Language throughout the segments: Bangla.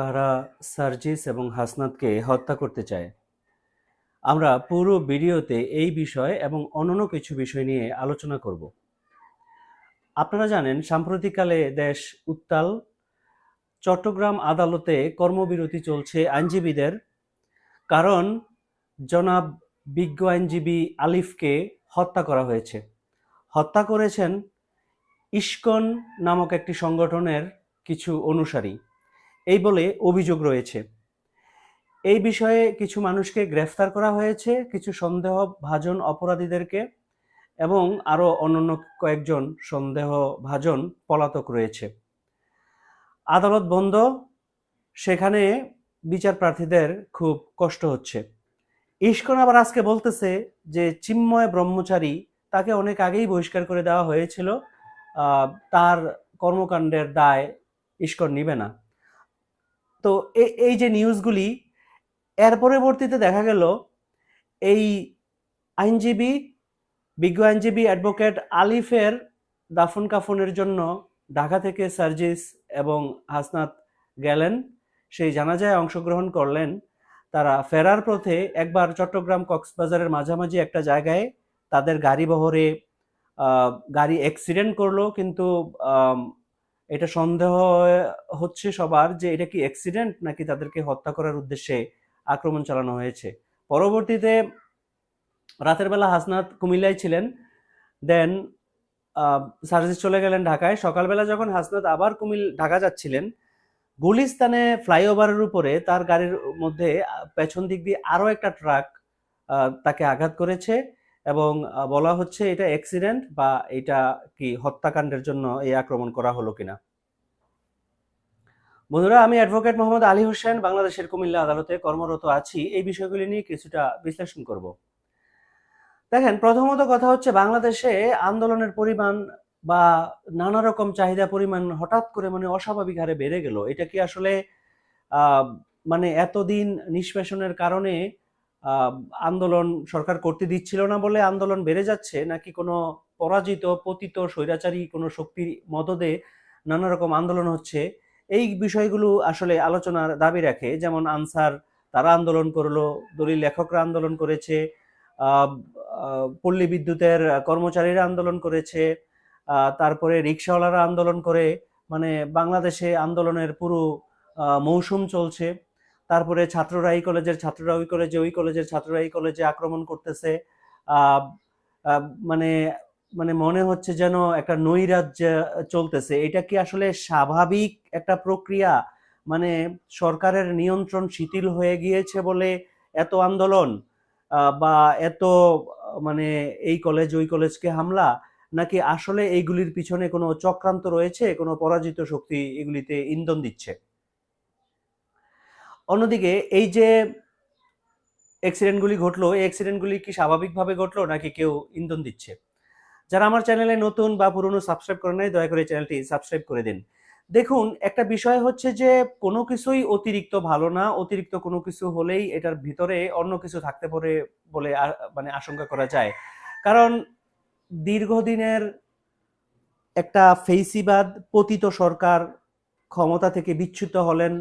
কারা সার্জিস এবং হাসনাতকে হত্যা করতে চায়? আমরা পুরো ভিডিওতে এই বিষয় এবং অন্যান্য কিছু বিষয় নিয়ে আলোচনা করব। আপনারা জানেন, সাম্প্রতিককালে দেশ উত্তাল। চট্টগ্রাম আদালতে কর্মবিরতি চলছে আইনজীবীদের। কারণ, জনাব বিজ্ঞ আইনজীবী আলিফকে হত্যা করা হয়েছে। হত্যা করেছেন ইস্কন নামক একটি সংগঠনের কিছু অনুসারী। এই বলে অভিযোগ রয়েছে। এই বিষয়ে কিছু মানুষকে গ্রেফতার করা হয়েছে, কিছু সন্দেহ ভাজন অপরাধীদেরকে এবং আরও অন্যান্য কয়েকজন সন্দেহ ভাজন পলাতক রয়েছে। আদালত বন্ধ, সেখানে বিচার প্রার্থীদের খুব কষ্ট হচ্ছে। ইস্কন আবার আজকে বলতেছে যে চিন্ময় ব্রহ্মচারী তাকে অনেক আগেই বহিষ্কার করে দেওয়া হয়েছিল তার কর্মকাণ্ডের দায় ইস্কন নিবে না। তো এই যে নিউজগুলি এর পরবর্তীতে দেখা গেল এই আইনজীবী, বিজ্ঞ আইনজীবী অ্যাডভোকেট আলিফের দাফন কাফনের জন্য ঢাকা থেকে সার্জিস এবং হাসনাত গেলেন। সেই জানাজায় অংশগ্রহণ করলেন। তারা ফেরার পথে একবার চট্টগ্রাম কক্সবাজারের মাঝামাঝি একটা জায়গায় তাদের গাড়ি বহরে গাড়ি অ্যাক্সিডেন্ট করল। কিন্তু এটা সন্দেহ হচ্ছে সবার যে এটা কি অ্যাক্সিডেন্ট নাকি তাদেরকে হত্যা করার উদ্দেশ্যে আক্রমণ চালানো হয়েছে। পরবর্তীতে রাতের বেলা হাসনাত কুমিল্লায় ছিলেন দেন সার্জিস চলে গেলেন ঢাকায়। সকালবেলা যখন হাসনাত আবার কুমিল, ঢাকা যাচ্ছিলেন, গুলিস্তানে ফ্লাইওভারের উপরে তার গাড়ির মধ্যে পেছন দিক দিয়ে আরও একটা ট্রাক তাকে আঘাত করেছে। এবং বলা হচ্ছে এটা অ্যাক্সিডেন্ট বা এটা কি হত্যাকাণ্ডের জন্য এই আক্রমণ করা হলো কিনা। বন্ধুরা, আমি অ্যাডভোকেট মোহাম্মদ আলী হোসেন, বাংলাদেশের কুমিল্লা আদালতে কর্মরত আছি। এই বিষয়গুলি নিয়ে কিছুটা বিশ্লেষণ করব। দেখেন, প্রথমত কথা হচ্ছে বাংলাদেশে আন্দোলনের পরিমাণ বা নানা রকম চাহিদা পরিমাণ হঠাৎ করে মানে অস্বাভাবিক হারে বেড়ে গেল। এটা কি আসলে মানে এতদিন নিষ্পেষণের কারণে আন্দোলন সরকার করতে দিচ্ছিল না বলে আন্দোলন বেড়ে যাচ্ছে, নাকি কোনো পরাজিত, পতিত, স্বৈরাচারী কোনো শক্তির মদদে নানা রকম আন্দোলন হচ্ছে? এই বিষয়গুলো আসলে আলোচনার দাবি রাখে, যেমন আনসার তারা আন্দোলন করল, দলিল লেখকরা আন্দোলন করেছে পল্লী বিদ্যুতের কর্মচারীরা আন্দোলন করেছে তারপরে রিক্সাওয়ালারা আন্দোলন করে মানে বাংলাদেশে আন্দোলনের পুরো মৌসুম চলছে। তারপরে ছাত্ররা এই কলেজের, ছাত্ররা ওই কলেজে, ওই কলেজের, ছাত্ররা এই কলেজে আক্রমণ করতেছে। মানে মানে মনে হচ্ছে যেন একটা নৈরাজ্য চলতেছে। এটা কি আসলে স্বাভাবিক একটা প্রক্রিয়া? মানে সরকারের নিয়ন্ত্রণ শিথিল হয়ে গিয়েছে বলে এত আন্দোলন? বা এত মানে এই কলেজ, ওই কলেজকে হামলা? নাকি আসলে এইগুলির পিছনে কোনো চক্রান্ত রয়েছে? কোনো পরাজিত শক্তি এগুলিতে ইন্ধন দিচ্ছে? অন্যদিকে এই যে অ্যাক্সিডেন্টগুলি ঘটলো, এই অ্যাক্সিডেন্টগুলি কি স্বাভাবিকভাবে ঘটলো নাকি কেউ ইন্ধন দিচ্ছে? যারা আমার চ্যানেলে নতুন বা পুরনো সাবস্ক্রাইব করে নাই, দয়া করে চ্যানেলটি সাবস্ক্রাইব করে দিন। দেখুন, একটা বিষয় হচ্ছে যে কোনো কিছুই অতিরিক্ত ভালো না, অতিরিক্ত কোনো কিছু হলেই এটার ভিতরে অন্য কিছু থাকতে পারে বলে মানে আশঙ্কা করা যায়। কারণ দীর্ঘদিনের একটা ফেইসিবাদ, পতিত সরকার ক্ষমতা থেকে বিচ্যুত হলেন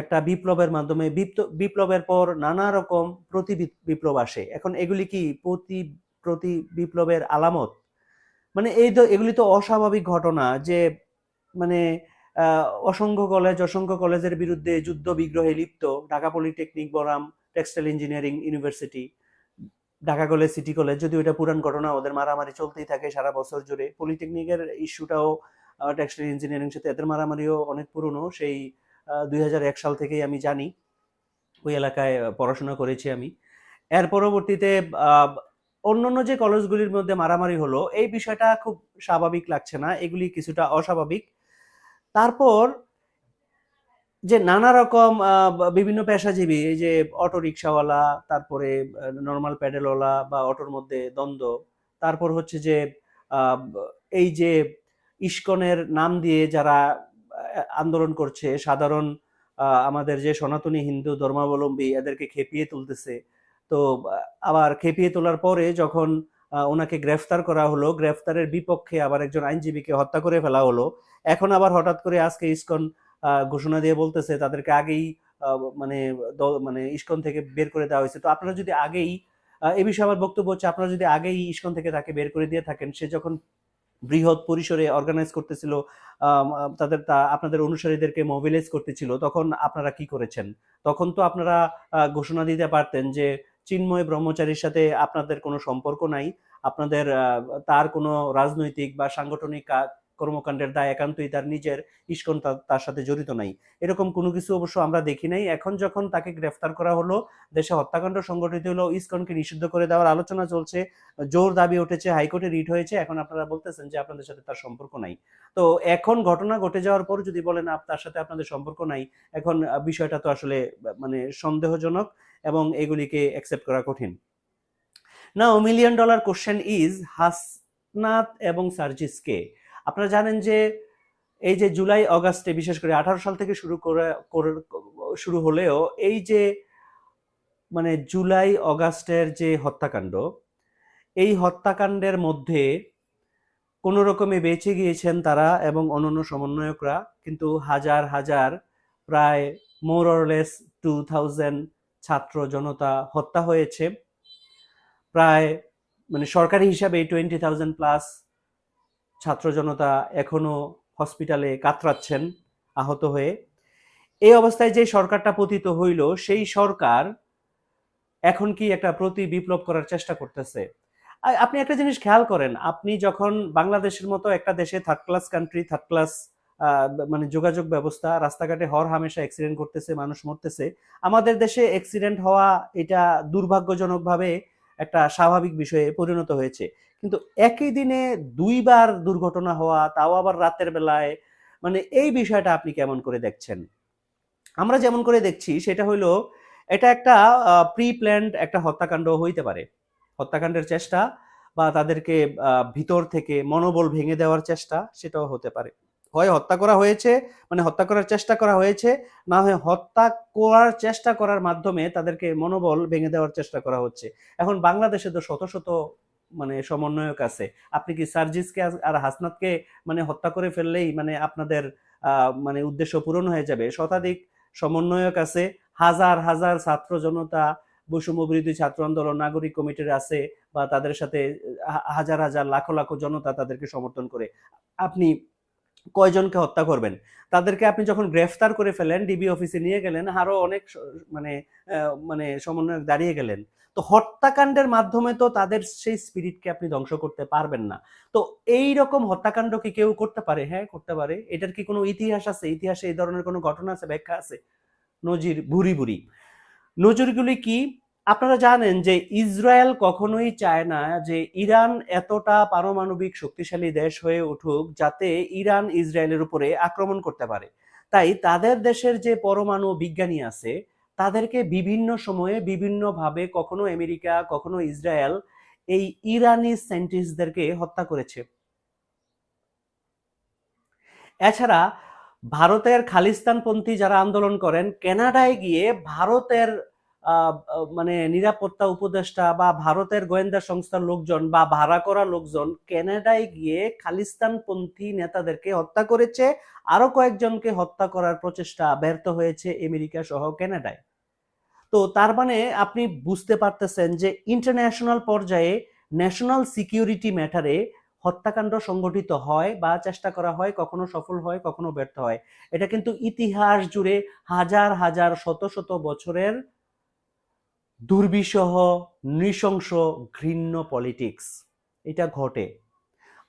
একটা বিপ্লবের মাধ্যমে বিপ্লবের পর নানা রকম প্রতি বিপ্লব আসে। এখন এগুলি কি প্রতি প্রতি বিপ্লবের আলামত? মানে এই তো, এগুলি তো অস্বাভাবিক ঘটনা যে মানে অসংখ্য কলেজ অসংখ্য কলেজের বিরুদ্ধে যুদ্ধ বিগ্রহে লিপ্ত। Dhaka polytechnic বরাম textile engineering university Dhaka college city college যদি ওইটা পুরান ঘটনা, ওদের মারামারি চলতেই থাকে সারা বছর জুড়ে। পলিটেকনিকের ইস্যুটাও টেক্সটাইল ইঞ্জিনিয়ারিং সাথে এদের মারামারিও অনেক পুরনো। সেই দুই সাল থেকেই আমি জানি। ওই এলাকায় পড়াশোনা করেছি আমি। এর পরবর্তীতে অন্যান্য যে কলেজগুলির মধ্যে মারামারি হলো, এই বিষয়টা খুব স্বাভাবিক লাগছে না। এগুলি কিছুটা অস্বাভাবিক। তারপর যে নানা রকম বিভিন্ন পেশাজীবী, এই যে অটো রিক্সাওয়ালা, তারপরে নর্মাল প্যাডেলওয়ালা বা অটোর মধ্যে দ্বন্দ্ব, তারপর হচ্ছে যে এই যে ইস্কনের নাম দিয়ে যারা আন্দোলন করছে, সাধারণ আমাদের যে সনাতনী হিন্দু ধর্মাবলম্বী এদেরকে খেপিয়ে তুলতেছে। তো, আবার খেপিয়ে তোলার পরে যখন ওনাকে গ্রেফতার করা হলো, গ্রেফতারের বিপক্ষে আবার একজন আইনজীবীকে হত্যা করে ফেলা হলো, এখন আবার হঠাৎ করে আজকে ইসকন ঘোষণা দিয়ে বলতেছে তাদেরকে আগেই মানে মানে ইস্কন থেকে বের করে দেওয়া হয়েছে। তো আপনারা যদি আগেই এ বিষয়ে আমার বক্তব্য হচ্ছে আপনারা যদি আগেই ইস্কন থেকে তাকে বের করে দিয়ে থাকেন, সে যখন বৃহৎ পরিসরে অর্গানাইজ করতেছিল তাদের তা- আপনাদের অনুসারীদেরকে মোবিলাইজ করতেছিল, তখন আপনারা কি করেছেন? তখন তো আপনারা ঘোষণা দিতে পারতেন যে চিন্ময় ব্রহ্মচারীর সাথে আপনাদের কোনো সম্পর্ক নাই, আপনাদের তার কোনো রাজনৈতিক বা সাংগঠনিক কর্মকাণ্ডের দায় একান্তই তার নিজের, ইস্কন তার সাথে জড়িত নাই। এরকম কোনো কিছু অবশ্য আমরা দেখি নাই। এখন যখন তাকে গ্রেফতার করা হলো, দেশে হত্যাকাণ্ড সংগঠিত হলো, ইস্কনকে নিষিদ্ধ করে দেওয়ার আলোচনা চলছে, জোর দাবি উঠেছে, হাইকোর্টে রিট হয়েছে, এখন আপনারা বলতেছেন যে আপনাদের সাথে তার সম্পর্ক নাই। তো এখন ঘটনা ঘটে যাওয়ার পর যদি বলেন তার সাথে আপনাদের সম্পর্ক নাই, এখন বিষয়টা তো আসলে মানে সন্দেহজনক এবং এগুলিকে অ্যাকসেপ্ট করা কঠিন। না million dollar question is Hasnat এবং সার্জিসকে আপনারা জানেন যে এই যে জুলাই, অগাস্টে, বিশেষ করে আঠারো সাল থেকে শুরু করে শুরু হলেও এই যে মানে জুলাই, অগাস্টের যে হত্যাকাণ্ড, এই হত্যাকাণ্ডের মধ্যে কোনো রকমে বেঁচে গিয়েছেন তারা এবং অন্যান্য সমন্বয়করা, কিন্তু হাজার হাজার প্রায় মোরলেস টু থাউজেন্ড ছাত্র জনতা হত্যা হয়েছে। প্রায় মানে সরকারি হিসাবে টোয়েন্টি থাউজেন্ড প্লাস ছাত্র জনতা এখনও হসপিটালে কাতরাচ্ছেন, আহত হয়ে। এই অবস্থায় যে সরকারটা পতিত হইল, সেই সরকার এখন কি একটা প্রতি বিপ্লব করার চেষ্টা করতেছে? আপনি একটা জিনিস খেয়াল করেন, আপনি যখন বাংলাদেশের মতো একটা দেশে third class country third class মানে যোগাযোগ ব্যবস্থা, রাস্তাঘাটে হর হামেশা অ্যাক্সিডেন্ট করতেছে, মানুষ মরতেছে, আমাদের দেশে অ্যাক্সিডেন্ট হওয়া এটা দুর্ভাগ্যজনকভাবে একটা স্বাভাবিক বিষয়ে পরিণত হয়েছে। কিন্তু একই দিনে দুইবার দুর্ঘটনা হওয়া, তাও আবার রাতের বেলায় মানে এই বিষয়টা আপনি কেমন করে দেখছেন? আমরা যেমন করে দেখছি, সেটা হলো এটা একটা প্রি প্ল্যান্ড একটা হত্যাকাণ্ড হইতে পারে। হত্যাকাণ্ডের চেষ্টা বা তাদেরকে ভিতর থেকে মনোবল ভেঙে দেওয়ার চেষ্টা, সেটাও হতে পারে। হয়, হত্যা করা হয়েছে মানে হত্যা করার চেষ্টা করা হয়েছে, না হয় হত্যা করার চেষ্টা করার মাধ্যমে তাদেরকে মনোবল ভেঙে দেওয়ার চেষ্টা করা হচ্ছে। এখন বাংলাদেশে তো শত শত মানে সমন্বয়ক আছে। আপনি কি সার্জিসকে আর- হাসনাতকে মানে হত্যা করে ফেললেই মানে আপনাদের মানে উদ্দেশ্য পূরণ হয়ে যাবে? শতাধিক সমন্বয়ক আছে, হাজার হাজার ছাত্র জনতা, বৈষম্য বিরোধী ছাত্র আন্দোলন, নাগরিক কমিটির আছে, বা তাদের সাথে হাজার হাজার, লাখো লাখো জনতা তাদেরকে সমর্থন করে। আপনি কয়জনকে হত্যা করবেন? তাদেরকে আপনি যখন গ্রেফতার করে ফেলেন ডিবি অফিসে নিয়ে গেলেন, আরও অনেক মানে মানে সমন্বয়ক দাঁড়িয়ে গেলেন। তো হত্যাকাণ্ডের মাধ্যমে তো তাদের সেই স্পিরিটকে আপনি ধ্বংস করতে পারবেন না। তো এই রকম হত্যাকাণ্ড কি কেউ করতে পারে? হ্যাঁ করতে পারে। এটার কি কোনো ইতিহাস আছে? ইতিহাসে এই ধরনের কোনো ঘটনা আছে, ব্যাখ্যা আছে? নজির, ভুরি ভুরি। নজিরগুলি কি? আপনারা জানেন যে ইসরায়েল কখনোই চায় না যে ইরান এতটা পারমাণবিক শক্তিশালী দেশ হয়ে উঠুক যাতে ইরান ইসরায়েলের উপরে আক্রমণ করতে পারে। তাই তাদের দেশের যে পরমাণু বিজ্ঞানী আছে, তাদেরকে বিভিন্ন সময়ে বিভিন্নভাবে কখনো আমেরিকা, কখনো ইসরায়েল এই ইরানি সায়েন্টিস্টদেরকে হত্যা করেছে। এছাড়া ভারতের খালিস্তানপন্থী যারা আন্দোলন করেন, কানাডায় গিয়ে ভারতের মানে নিরাপত্তা উপদেষ্টা বা ভারতের গোয়েন্দা সংস্থার লোকজন বা ভাড়া করা লোকজন কানাডায় গিয়ে খালিস্তানপন্থী নেতাদেরকে হত্যা করেছে? আরও কয়েকজনকে হত্যা করার প্রচেষ্টা ব্যর্থ হয়েছে আমেরিকা সহ কানাডায়। তো তার মানে আপনি বুঝতে পারতেছেন যে ইন্টারন্যাশনাল পর্যায়ে ন্যাশনাল সিকিউরিটি ম্যাটারে হত্যাকাণ্ড সংগঠিত হয় বা চেষ্টা করা হয়, কখনো সফল হয়, কখনো ব্যর্থ হয়। এটা কিন্তু ইতিহাস জুড়ে হাজার হাজার, শত শত বছরের দুর্বিষহ, নৃশংস, ঘৃণ্য পলিটিক্স এটা ঘটে।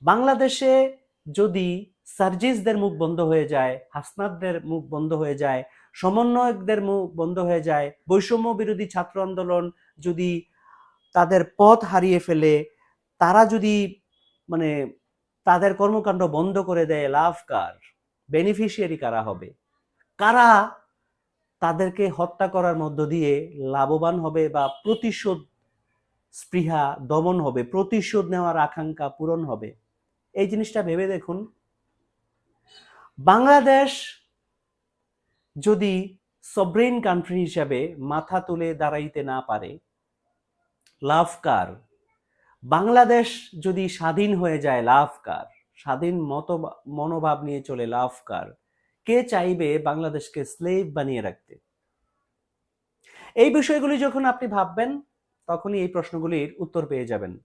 বাংলাদেশে যদি সার্জিসদের মুখ বন্ধ হয়ে যায়, হাসনাতদের মুখ বন্ধ হয়ে যায়, সমন্বয়কদের মুখ বন্ধ হয়ে যায়, বৈষম্য বিরোধী ছাত্র আন্দোলন যদি তাদের পথ হারিয়ে ফেলে, তারা যদি মানে তাদের কর্মকাণ্ড বন্ধ করে দেয়, লাভ কার? বেনিফিশিয়ারি কারা হবে? কারা তাদেরকে হত্যা করার মধ্য দিয়ে লাভবান হবে বা প্রতিশোধ স্পৃহা দমন হবে, প্রতিশোধ নেওয়ার আকাঙ্ক্ষা পূরণ হবে। এই জিনিসটা ভেবে দেখুন, বাংলাদেশ যদি সবরেন কান্ট্রি হিসাবে মাথা তুলে দাঁড়াইতে না পারে, লাভ কার? বাংলাদেশ যদি স্বাধীন হয়ে যায়, লাভ কার? স্বাধীন মত মনোভাব নিয়ে চলে, লাভ কার? কে চাইবে বাংলাদেশকে স্লেভ বানিয়ে রাখতে? এই বিষয়গুলি যখন আপনি ভাববেন, তখনই এই প্রশ্নগুলির উত্তর পেয়ে যাবেন।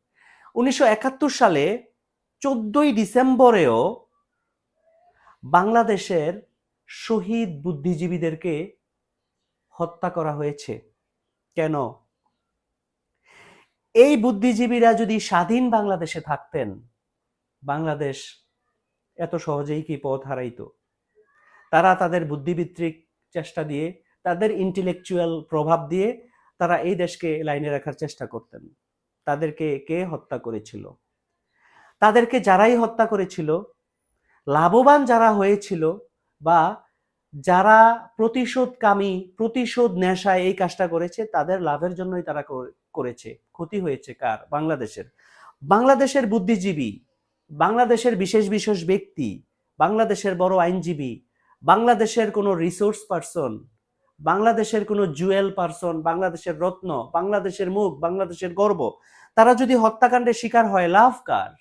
উনিশশো একাত্তর সালে চোদ্দই ডিসেম্বরেও বাংলাদেশের শহীদ বুদ্ধিজীবীদেরকে হত্যা করা হয়েছে। কেন? এই বুদ্ধিজীবীরা যদি স্বাধীন বাংলাদেশে থাকতেন, বাংলাদেশ এত সহজেই কি পথ হারাইতো? তারা তাদের বুদ্ধিবৃত্তিক চেষ্টা দিয়ে, তাদের ইন্টেলেকচুয়াল প্রভাব দিয়ে তারা এই দেশকে লাইনে রাখার চেষ্টা করতেন। তাদেরকে কে হত্যা করেছিল? তাদেরকে যারাই হত্যা করেছিল, লাভবান যারা হয়েছিল বা যারা প্রতিশোধকামী, প্রতিশোধ নেশায় এই কাজটা করেছে, তাদের লাভের জন্যই তারা করেছে। ক্ষতি হয়েছে কার? বাংলাদেশের। বাংলাদেশের বুদ্ধিজীবী, বাংলাদেশের বিশেষ বিশেষ ব্যক্তি, বাংলাদেশের বড় আইনজীবী বাংলাদেশের কোনো রিসোর্স পারসন বাংলাদেশের কোনো জুয়েল পারসন বাংলাদেশের রত্ন, বাংলাদেশের মুখ, বাংলাদেশের গর্ব, তারা যদি হত্যাকাণ্ডের শিকার হয়, লাভ কার?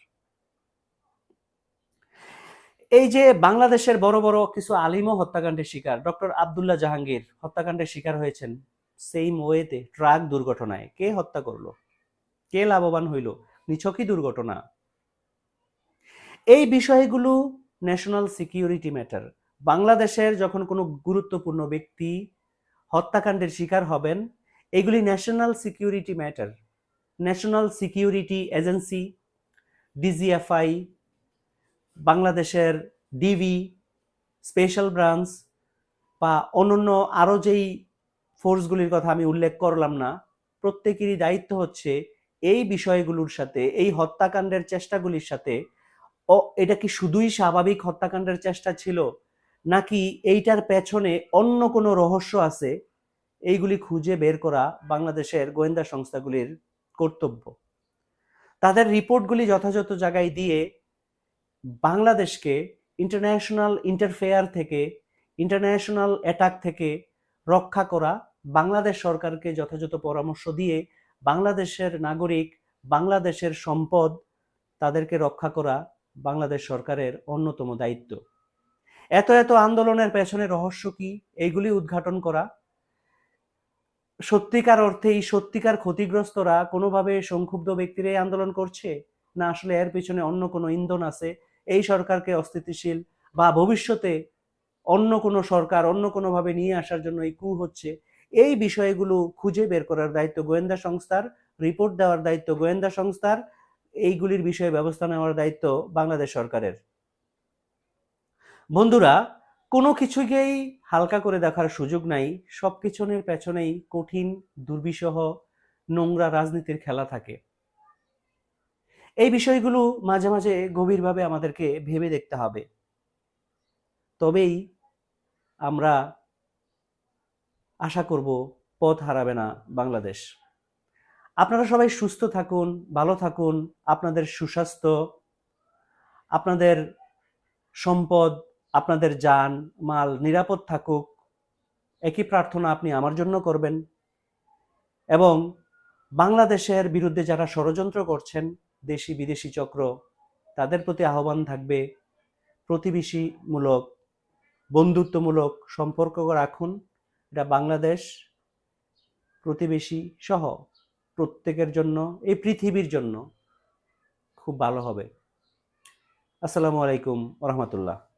এই যে বাংলাদেশের বড় বড় কিছু আলিমও হত্যাকাণ্ডের শিকার, ডক্টর আবদুল্লাহ জাহাঙ্গীর হত্যাকাণ্ডের শিকার হয়েছেন সেম ওয়েতে ট্রাক দুর্ঘটনায়। কে হত্যা করল? কে লাভবান হইল? নিছকই দুর্ঘটনা। এই বিষয়গুলো ন্যাশনাল সিকিউরিটি ম্যাটার বাংলাদেশের যখন কোনো গুরুত্বপূর্ণ ব্যক্তি হত্যাকাণ্ডের শিকার হবেন, এগুলি national security matter national security agency DGFI বাংলাদেশের ডিবি স্পেশাল ব্রাঞ্চ বা অন্যান্য আরও যেই ফোর্সগুলির কথা আমি উল্লেখ করলাম না, প্রত্যেকেরই দায়িত্ব হচ্ছে এই বিষয়গুলোর সাথে, এই হত্যাকাণ্ডের চেষ্টাগুলির সাথে, ও এটা কি শুধুই স্বাভাবিক হত্যাকাণ্ডের চেষ্টা ছিল? নাকি এইটার পেছনে অন্য কোনো রহস্য আছে? এইগুলি খুঁজে বের করা বাংলাদেশের গোয়েন্দা সংস্থাগুলির কর্তব্য। তাদের রিপোর্টগুলি যথাযথ জায়গায় দিয়ে বাংলাদেশকে ইন্টারন্যাশনাল ইন্টারফেয়ার থেকে, ইন্টারন্যাশনাল অ্যাটাক থেকে রক্ষা করা বাংলাদেশ সরকারকে যথাযথ পরামর্শ দিয়ে বাংলাদেশের নাগরিক, বাংলাদেশের সম্পদ তাদেরকে রক্ষা করা বাংলাদেশ সরকারের অন্যতম দায়িত্ব। এত এত আন্দোলনের পেছনে রহস্য কি? এইগুলি উদ্ঘাটন করা। সত্যিকার অর্থে এই সত্যিকার ক্ষতিগ্রস্তরা কোনোভাবে সংক্ষুব্ধ ব্যক্তির এই আন্দোলন করছে? না, আসলে এর পিছনে অন্য কোনো ইন্ধন আছে? এই সরকারকে অস্থিতিশীল বা ভবিষ্যতে অন্য কোনো সরকার অন্য কোনোভাবে নিয়ে আসার জন্য এই কু হচ্ছে? এই বিষয়গুলো খুঁজে বের করার দায়িত্ব গোয়েন্দা সংস্থার, রিপোর্ট দেওয়ার দায়িত্ব গোয়েন্দা সংস্থার, এইগুলির বিষয়ে ব্যবস্থা নেওয়ার দায়িত্ব বাংলাদেশ সরকারের। বন্ধুরা, কোনো কিছুকেই হালকা করে দেখার সুযোগ নাই সব কিছুনের পেছনেই কঠিন, দুর্বিষহ, নোংরা রাজনীতির খেলা থাকে। এই বিষয়গুলো মাঝে মাঝে গভীরভাবে আমাদেরকে ভেবে দেখতে হবে। তবেই আমরা আশা করব পথ হারাবে না বাংলাদেশ। আপনারা সবাই সুস্থ থাকুন, ভালো থাকুন, আপনাদের সুস্বাস্থ্য, আপনাদের সম্পদ আপনাদের যান, মাল নিরাপদ থাকুক, একই প্রার্থনা আপনি আমার জন্য করবেন। এবং বাংলাদেশের বিরুদ্ধে যারা ষড়যন্ত্র করছেন, দেশি বিদেশি চক্র, তাদের প্রতি আহ্বান থাকবে, প্রতিবেশীমূলক, বন্ধুত্বমূলক সম্পর্ক রাখুন। এটা বাংলাদেশ প্রতিবেশী সহ প্রত্যেকের জন্য, এই পৃথিবীর জন্য খুব ভালো হবে। আসসালামু আলাইকুম রহমতুল্লাহ।